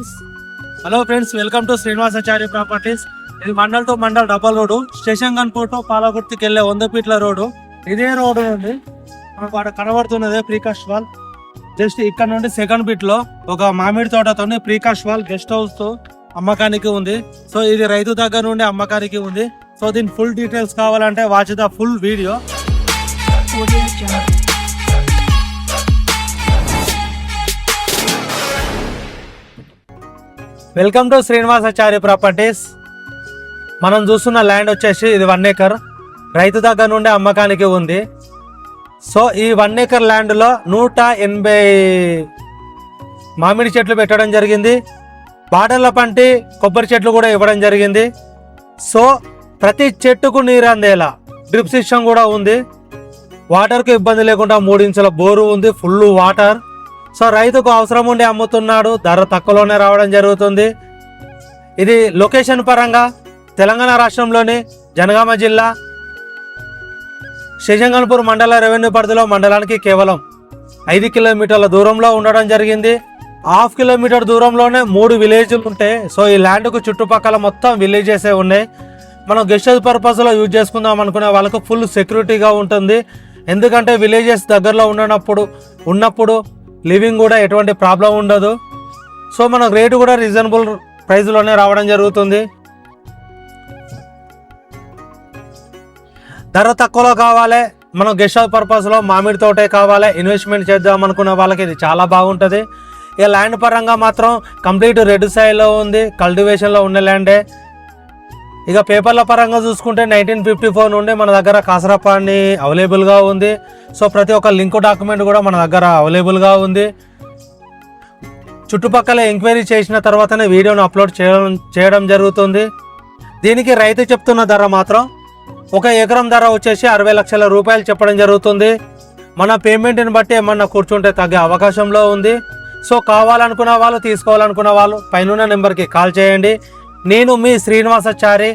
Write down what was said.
Properties hello friends welcome to Srinivasacharya properties ఇది mandal to mandal double road station Kanukota పాలగుర్తికి వెళ్ళే వంద ఫీట్ల road. ఇదే రోడ్డు నుండి మనకు అక్కడ కనబడుతున్నదే ప్రీకాష్ వాల్ జస్ట్ ఇక్కడ నుండి సెకండ్ బిట్లో ఒక మామిడి తోటతో ప్రీకాష్ వాల్ గెస్ట్ హౌస్తో అమ్మకానికి ఉంది. సో ఇది రైతు దగ్గర నుండి అమ్మకానికి ఉంది. సో దీని ఫుల్ డీటెయిల్స్ కావాలంటే watch the full video welcome to Srinivasacharya properties మనం చూస్తున్న ల్యాండ్ వచ్చేసి ఇది వన్ ఏకర్ రైతు దగ్గర నుండి అమ్మకానికి ఉంది. సో ఈ వన్ ఏకర్ ల్యాండ్లో నూట ఎనభై మామిడి చెట్లు పెట్టడం జరిగింది. బాటర్ల పంటి కొబ్బరి చెట్లు కూడా ఇవ్వడం జరిగింది. సో ప్రతి చెట్టుకు నీరు అందేలా డ్రిప్ సిస్టమ్ కూడా ఉంది. వాటర్కు ఇబ్బంది లేకుండా మూడించుల బోరు ఉంది ఫుల్ వాటర్ సో రైతుకు అవసరం ఉండి అమ్ముతున్నాడు ధర తక్కువలోనే రావడం జరుగుతుంది. ఇది లొకేషన్ పరంగా తెలంగాణ రాష్ట్రంలోని జనగామ జిల్లా శ్రీజంగన్పూర్ మండల రెవెన్యూ పరిధిలో మండలానికి కేవలం ఐదు కిలోమీటర్ల దూరంలో ఉండడం జరిగింది. హాఫ్ కిలోమీటర్ దూరంలోనే మూడు విలేజ్లు ఉంటాయి. సో ఈ ల్యాండ్కు చుట్టుపక్కల మొత్తం విలేజెసే ఉన్నాయి. మనం గెస్ట్ పర్పస్లో యూజ్ చేసుకుందాం అనుకునే వాళ్ళకు ఫుల్ సెక్యూరిటీగా ఉంటుంది. ఎందుకంటే విలేజెస్ దగ్గరలో ఉండనప్పుడు ఉన్నప్పుడు లివింగ్ కూడా ఎటువంటి ప్రాబ్లం ఉండదు. సో మనకు రేటు కూడా రీజనబుల్ ప్రైస్లోనే రావడం జరుగుతుంది. ధర తక్కువలో కావాలి. మనం గెస్ట్ హౌస్ పర్పస్లో మామిడి తోటే కావాలి. ఇన్వెస్ట్మెంట్ చేద్దాం అనుకున్న వాళ్ళకి ఇది చాలా బాగుంటుంది. ఇక ల్యాండ్ పరంగా మాత్రం కంప్లీట్ రెడ్ సైడ్లో ఉంది. కల్టివేషన్లో ఉన్న ల్యాండే. ఇక పేపర్ల పరంగా చూసుకుంటే నైన్టీన్ ఫిఫ్టీ ఫోర్ నుండి మన దగ్గర కాసరపాణి అవైలబుల్గా ఉంది. సో ప్రతి ఒక్క లింక్ డాక్యుమెంట్ కూడా మన దగ్గర అవైలబుల్గా ఉంది. చుట్టుపక్కల ఎంక్వైరీ చేసిన తర్వాతనే వీడియోను అప్లోడ్ చేయడం చేయడం జరుగుతుంది. దీనికి రైతు చెప్తున్న ధర మాత్రం ఒక ఎకరం ధర వచ్చేసి అరవై లక్షల రూపాయలు చెప్పడం జరుగుతుంది. మన పేమెంట్ని బట్టి ఏమన్నా కూర్చుంటే తగ్గే అవకాశంలో ఉంది. సో కావాలనుకున్న వాళ్ళు తీసుకోవాలనుకున్న వాళ్ళు పైన నెంబర్కి కాల్ చేయండి. నేను మీ శ్రీనివాసాచారి